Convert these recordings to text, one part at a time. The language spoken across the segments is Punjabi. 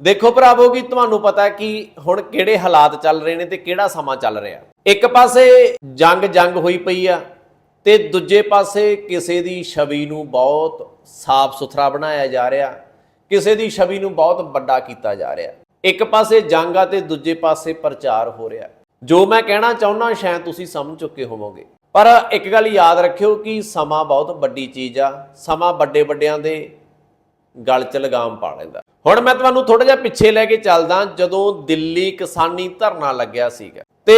ਦੇਖੋ ਭਰਾਵੋ, ਕਿ ਤੁਹਾਨੂੰ ਪਤਾ ਕਿ ਹੁਣ ਕਿਹੜੇ ਹਾਲਾਤ ਚੱਲ ਰਹੇ ਨੇ ਤੇ ਕਿਹੜਾ ਸਮਾਂ ਚੱਲ ਰਿਹਾ? ਇੱਕ ਪਾਸੇ ਜੰਗ ਜੰਗ ਹੋਈ ਪਈ ਆ ਤੇ ਦੂਜੇ ਪਾਸੇ ਕਿਸੇ ਦੀ ਛਵੀ ਨੂੰ ਬਹੁਤ ਸਾਫ਼ ਸੁਥਰਾ ਬਣਾਇਆ ਜਾ ਰਿਹਾ, ਕਿਸੇ ਦੀ ਛਵੀ ਨੂੰ ਬਹੁਤ ਵੱਡਾ ਕੀਤਾ ਜਾ ਰਿਹਾ। ਇੱਕ ਪਾਸੇ ਜੰਗ ਆ ਤੇ ਦੂਜੇ ਪਾਸੇ ਪ੍ਰਚਾਰ ਹੋ ਰਿਹਾ। ਜੋ ਮੈਂ ਕਹਿਣਾ ਚਾਹੁੰਦਾ, ਸ਼ਾਇਦ ਤੁਸੀਂ ਸਮਝ ਚੁੱਕੇ ਹੋਵੋਗੇ। ਪਰ ਇੱਕ ਗੱਲ ਯਾਦ ਰੱਖਿਓ ਕਿ ਸਮਾਂ ਬਹੁਤ ਵੱਡੀ ਚੀਜ਼ ਆ, ਸਮਾਂ ਵੱਡੇ ਵੱਡਿਆਂ ਦੇ ਗਲ 'ਚ ਲਗਾਮ ਪਾ ਲੈਂਦਾ। ਹੁਣ ਮੈਂ ਤੁਹਾਨੂੰ ਥੋੜਾ ਜਿਹਾ ਪਿੱਛੇ ਲੈ ਕੇ ਚੱਲਦਾ ਜਦੋਂ ਦਿੱਲੀ ਕਿਸਾਨੀ ਧਰਨਾ ਲੱਗਿਆ ਸੀਗਾ। ਤੇ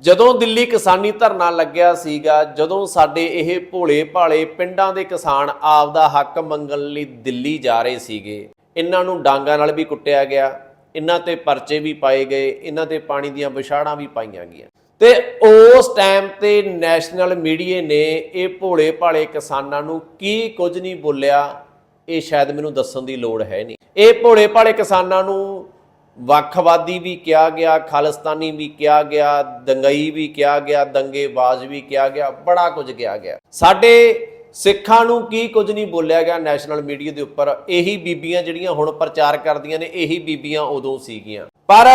ਜਦੋਂ ਦਿੱਲੀ ਕਿਸਾਨੀ ਧਰਨਾ ਲੱਗਿਆ ਸੀਗਾ, ਜਦੋਂ ਸਾਡੇ ਇਹ ਭੋਲੇ ਭਾਲੇ ਪਿੰਡਾਂ ਦੇ ਕਿਸਾਨ ਆਪ ਦਾ ਹੱਕ ਮੰਗਣ ਲਈ ਦਿੱਲੀ ਜਾ ਰਹੇ ਸੀਗੇ, ਇਹਨਾਂ ਨੂੰ ਡਾਂਗਾਂ ਨਾਲ ਵੀ ਕੁੱਟਿਆ ਗਿਆ, ਇਹਨਾਂ ਤੇ ਪਰਚੇ ਵੀ ਪਾਏ ਗਏ, ਇਹਨਾਂ ਤੇ ਪਾਣੀ ਦੀਆਂ ਵਿਛਾੜਾਂ ਵੀ ਪਾਈਆਂ ਗਈਆਂ। ਤੇ ਉਸ ਟਾਈਮ ਤੇ ਨੈਸ਼ਨਲ ਮੀਡੀਆ ਨੇ ਇਹ ਭੋਲੇ ਭਾਲੇ ਕਿਸਾਨਾਂ ਨੂੰ ਕੀ ਕੁਝ ਨਹੀਂ ਬੋਲਿਆ ਇਹ ਸ਼ਾਇਦ ਮੈਨੂੰ ਦੱਸਣ ਦੀ ਲੋੜ ਹੈ ਨਹੀਂ। ਇਹ ਭੋਲੇ ਭਾਲੇ ਕਿਸਾਨਾਂ ਨੂੰ ਵੱਖਵਾਦੀ ਵੀ ਕਿਹਾ ਗਿਆ, ਖਾਲਿਸਤਾਨੀ ਵੀ ਕਿਹਾ ਗਿਆ, ਦੰਗਈ ਵੀ ਕਿਹਾ ਗਿਆ, ਦੰਗੇਬਾਜ਼ ਵੀ ਕਿਹਾ ਗਿਆ, ਬੜਾ ਕੁਝ ਕਿਹਾ ਗਿਆ। ਸਾਡੇ ਸਿੱਖਾਂ ਨੂੰ ਕੀ ਕੁਝ ਨਹੀਂ ਬੋਲਿਆ ਗਿਆ ਨੈਸ਼ਨਲ ਮੀਡੀਆ ਦੇ ਉੱਪਰ। ਇਹੀ ਬੀਬੀਆਂ ਜਿਹੜੀਆਂ ਹੁਣ ਪ੍ਰਚਾਰ ਕਰਦੀਆਂ ਨੇ, ਇਹੀ ਬੀਬੀਆਂ ਉਦੋਂ ਸੀਗੀਆਂ। ਪਰ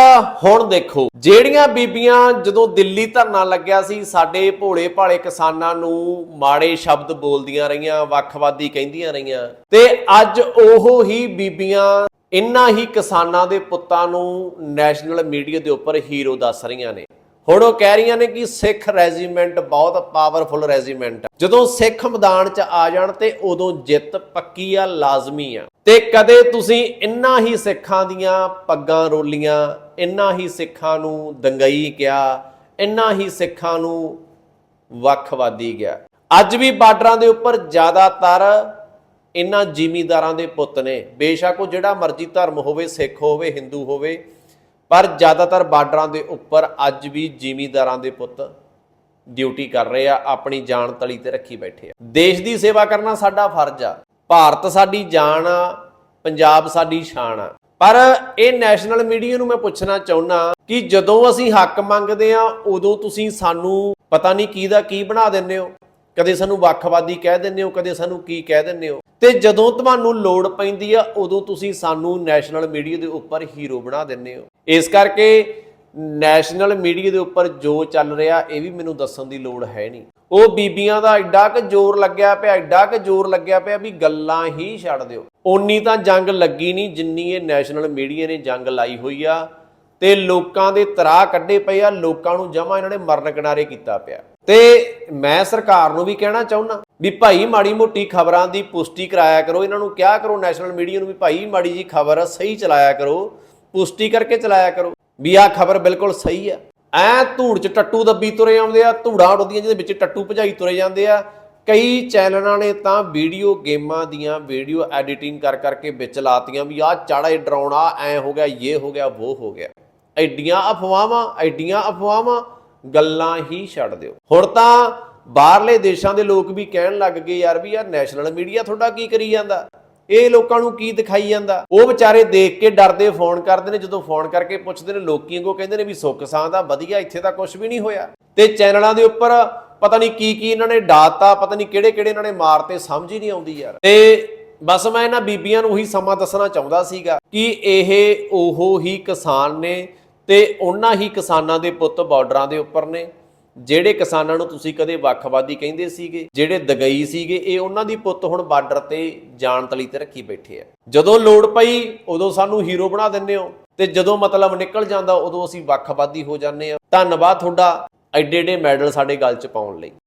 ਹੁਣ ਦੇਖੋ, ਜਿਹੜੀਆਂ ਬੀਬੀਆਂ ਜਦੋਂ ਦਿੱਲੀ ਧਰਨਾ ਲੱਗਿਆ ਸੀ, ਸਾਡੇ ਭੋਲੇ ਭਾਲੇ ਕਿਸਾਨਾਂ ਨੂੰ ਮਾੜੇ ਸ਼ਬਦ ਬੋਲਦੀਆਂ ਰਹੀਆਂ, ਵੱਖਵਾਦੀ ਕਹਿੰਦੀਆਂ ਰਹੀਆਂ। ਤੇ ਅੱਜ ਉਹ ਹੀ ਬੀਬੀਆਂ ਇਨ੍ਹਾਂ ਹੀ ਕਿਸਾਨਾਂ ਦੇ ਪੁੱਤਾਂ ਨੂੰ ਨੈਸ਼ਨਲ ਮੀਡੀਆ ਦੇ ਉੱਪਰ ਹੀਰੋ ਦੱਸ ਰਹੀਆਂ ਨੇ। ਹੁਣ ਉਹ ਕਹਿ ਰਹੀਆਂ ਨੇ ਕਿ ਸਿੱਖ ਰੈਜੀਮੈਂਟ ਬਹੁਤ ਪਾਵਰਫੁਲ ਰੈਜੀਮੈਂਟ ਹੈ ਜਦੋਂ ਸਿੱਖ ਮੈਦਾਨ 'ਚ ਆ ਜਾਣ ਤੇ ਉਦੋਂ ਜਿੱਤ ਪੱਕੀ ਆ, ਲਾਜ਼ਮੀ ਆ। ਤੇ ਕਦੇ ਤੁਸੀਂ ਇਨ੍ਹਾਂ ਹੀ ਸਿੱਖਾਂ ਦੀਆਂ ਪੱਗਾਂ ਰੋਲੀਆਂ ਇਨ੍ਹਾਂ ਹੀ ਸਿੱਖਾਂ ਨੂੰ ਦੰਗਈ ਕਿਹਾ, ਇੰਨਾ ਹੀ ਸਿੱਖਾਂ ਨੂੰ ਵੱਖਵਾਦੀ ਗਿਆ। ਅੱਜ ਵੀ ਬਾਰਡਰਾਂ ਦੇ ਉੱਪਰ ਜ਼ਿਆਦਾਤਰ ਇਹਨਾਂ ਜ਼ਿਮੀਦਾਰਾਂ ਦੇ ਪੁੱਤ ਨੇ। ਬੇਸ਼ੱਕ ਉਹ ਜਿਹੜਾ ਮਰਜ਼ੀ ਧਰਮ ਹੋਵੇ, ਸਿੱਖ ਹੋਵੇ, ਹਿੰਦੂ ਹੋਵੇ ਪਰ ਜ਼ਿਆਦਾਤਰ ਬਾਰਡਰਾਂ ਦੇ ਉੱਪਰ ਅੱਜ ਵੀ ਜ਼ਿਮੀਂਦਾਰਾਂ ਦੇ ਪੁੱਤ ਡਿਊਟੀ ਕਰ ਰਹੇ ਆ, ਆਪਣੀ ਜਾਨ ਤਲੀ ਤੇ ਰੱਖੀ ਬੈਠੇ ਆ। ਦੇਸ਼ ਦੀ ਸੇਵਾ ਕਰਨਾ ਸਾਡਾ ਫਰਜ਼ ਆ। ਭਾਰਤ ਸਾਡੀ ਜਾਨ ਆ, ਪੰਜਾਬ ਸਾਡੀ ਸ਼ਾਨ ਆ। ਪਰ ਇਹ ਨੈਸ਼ਨਲ ਮੀਡੀਆ ਨੂੰ ਮੈਂ ਪੁੱਛਣਾ ਚਾਹੁੰਦਾ ਕਿ ਜਦੋਂ ਅਸੀਂ ਹੱਕ ਮੰਗਦੇ ਆ, ਉਦੋਂ ਤੁਸੀਂ ਸਾਨੂੰ ਪਤਾ ਨਹੀਂ ਕੀ ਦਾ ਕੀ ਬਣਾ ਦਿੰਦੇ ਹੋ? ਕਦੇ ਸਾਨੂੰ ਵੱਖਵਾਦੀ ਕਹਿ ਦਿੰਦੇ ਹੋ, ਕਦੇ ਸਾਨੂੰ ਕੀ ਕਹਿ ਦਿੰਦੇ ਹੋ? ਤੇ ਜਦੋਂ ਤੁਹਾਨੂੰ ਲੋੜ ਪੈਂਦੀ ਆ, ਉਦੋਂ ਤੁਸੀਂ ਸਾਨੂੰ ਨੈਸ਼ਨਲ ਮੀਡੀਆ ਦੇ ਉੱਪਰ ਹੀਰੋ ਬਣਾ ਦਿੰਦੇ ਹੋ। ਇਸ ਕਰਕੇ ਨੈਸ਼ਨਲ ਮੀਡੀਆ ਦੇ ਉੱਪਰ ਜੋ ਚੱਲ ਰਿਹਾ, ਇਹ ਵੀ ਮੈਨੂੰ ਦੱਸਣ ਦੀ ਲੋੜ ਹੈ ਨਹੀਂ। ਉਹ ਬੀਬੀਆਂ ਦਾ ਐਡਾ ਕਿ ਜ਼ੋਰ ਲੱਗਿਆ ਪਿਆ, ਐਡਾ ਕਿ ਜ਼ੋਰ ਲੱਗਿਆ ਪਿਆ ਵੀ ਗੱਲਾਂ ਹੀ ਛੱਡ ਦਿਓ। ਓਨੀ ਤਾਂ ਜੰਗ ਲੱਗੀ ਨਹੀਂ ਜਿੰਨੀ ਇਹ ਨੈਸ਼ਨਲ ਮੀਡੀਆ ਨੇ ਜੰਗ ਲਾਈ ਹੋਈ ਆ ਤੇ ਲੋਕਾਂ ਦੇ ਤਰਾ ਕੱਢੇ ਪਏ ਆ, ਲੋਕਾਂ ਨੂੰ ਜਮਾ ਇਹਨਾਂ ਨੇ ਮਰਨ ਕਿਨਾਰੇ ਕੀਤਾ ਪਿਆ। ਤੇ ਮੈਂ ਸਰਕਾਰ ਨੂੰ ਵੀ ਕਹਿਣਾ ਚਾਹੁੰਦਾ ਵੀ ਭਾਈ ਮਾੜੀ ਮੋਟੀ ਖਬਰਾਂ ਦੀ ਪੁਸ਼ਟੀ ਕਰਾਇਆ ਕਰੋ, ਇਹਨਾਂ ਨੂੰ ਕਿਹਾ ਕਰੋ ਨੈਸ਼ਨਲ ਮੀਡੀਆ ਨੂੰ ਵੀ ਭਾਈ ਮਾੜੀ ਜੀ ਖਬਰ ਸਹੀ ਚਲਾਇਆ ਕਰੋ। ਪੁਸ਼ਟੀ ਕਰਕੇ ਚਲਾਇਆ ਕਰੋ। ਵੀ ਆਹ ਖਬਰ ਬਿਲਕੁਲ ਸਹੀ ਆ। ਐ ਧੂੜ ਚ ਟੱਟੂ ਦੱਬੀ ਤੁਰੇ ਆਉਂਦੇ ਆ, ਧੂੜਾਂ ਉੱਡਦੀਆਂ ਜਿਹਦੇ ਵਿੱਚ ਟੱਟੂ ਭਜਾਈ ਤੁਰੇ ਜਾਂਦੇ ਆ। ਕਈ ਚੈਨਲਾਂ ਨੇ ਤਾਂ ਵੀਡੀਓ ਗੇਮਾਂ ਦੀਆਂ, ਵੀਡੀਓ ਐਡੀਟਿੰਗ ਕਰ ਕਰਕੇ ਵਿੱਚ ਲਾਤੀਆਂ ਵੀ ਆਹ ਚਾੜਾ ਡਰਾਉਣਾ ਐ ਹੋ ਗਿਆ, ਇਹ ਹੋ ਗਿਆ ਉਹ ਹੋ ਗਿਆ। ਐਡੀਆਂ ਅਫਵਾਹਾਂ ਐਡੀਆਂ ਅਫਵਾਹਾਂ, ਗੱਲਾਂ ਹੀ ਛੱਡ ਦਿਓ। ਹੁਣ ਤਾਂ ਬਾਹਰਲੇ ਦੇਸ਼ਾਂ ਦੇ ਲੋਕ ਵੀ ਕਹਿਣ ਲੱਗ ਗਏ ਯਾਰ ਵੀ ਯਾਰ ਨੈਸ਼ਨਲ ਮੀਡੀਆ ਤੁਹਾਡਾ ਕੀ ਕਰੀ ਜਾਂਦਾ? ਇਹ ਲੋਕਾਂ ਨੂੰ ਕੀ ਦਿਖਾਈ ਜਾਂਦਾ? ਉਹ ਵਿਚਾਰੇ ਦੇਖ ਕੇ ਡਰਦੇ, ਫੋਨ ਕਰਦੇ ਨੇ, ਜਦੋਂ ਫੋਨ ਕਰਕੇ ਪੁੱਛਦੇ ਨੇ, ਲੋਕੀ ਅੱਗੋਂ ਕਹਿੰਦੇ ਨੇ ਵੀ ਸੁੱਖ ਸਾਂ ਦਾ, ਵਧੀਆ, ਇੱਥੇ ਤਾਂ ਕੁਝ ਵੀ ਨਹੀਂ ਹੋਇਆ। ਤੇ ਚੈਨਲਾਂ ਦੇ ਉੱਪਰ ਪਤਾ ਨਹੀਂ ਕੀ ਕੀ ਇਹਨਾਂ ਨੇ ਡਾਤਾ, ਪਤਾ ਨਹੀਂ ਕਿਹੜੇ ਕਿਹੜੇ ਇਹਨਾਂ ਨੇ ਮਾਰਤੇ, ਸਮਝ ਹੀ ਨਹੀਂ ਆਉਂਦੀ ਯਾਰ। ਤੇ ਬਸ ਮੈਂ ਇਹਨਾਂ ਬੀਬੀਆਂ ਨੂੰ ਉਹੀ ਸਮਾਂ ਦੱਸਣਾ ਚਾਹੁੰਦਾ ਸੀਗਾ ਕਿ ਇਹ ਉਹ ਹੀ ਕਿਸਾਨ ਨੇ ਤੇ ਉਹਨਾਂ ਹੀ ਕਿਸਾਨਾਂ ਦੇ ਪੁੱਤ ਬਾਰਡਰਾਂ ਦੇ ਉੱਪਰ ਨੇ। ਜਿਹੜੇ ਕਿਸਾਨਾਂ ਨੂੰ ਤੁਸੀਂ ਕਦੇ ਵੱਖਵਾਦੀ ਕਹਿੰਦੇ ਸੀਗੇ, ਜਿਹੜੇ ਦਗਈ ਸੀਗੇ, ਇਹ ਉਹਨਾਂ ਦੀ ਪੁੱਤ ਹੁਣ ਬਾਰਡਰ ਤੇ ਜਾਨ ਤਲੀ ਤੇ ਰੱਖੀ ਬੈਠੇ ਆ। ਜਦੋਂ ਲੋੜ ਪਈ, ਉਦੋਂ ਸਾਨੂੰ ਹੀਰੋ ਬਣਾ ਦਿੰਦੇ ਹੋ। ਤੇ ਜਦੋਂ ਮਤਲਬ ਨਿਕਲ ਜਾਂਦਾ, ਉਦੋਂ ਅਸੀਂ ਵੱਖਵਾਦੀ ਹੋ ਜਾਂਦੇ ਆ। ਧੰਨਵਾਦ ਤੁਹਾਡਾ ਐਡੇ ਐਡੇ ਮੈਡਲ ਸਾਡੇ ਗਲ 'ਚ ਪਾਉਣ ਲਈ।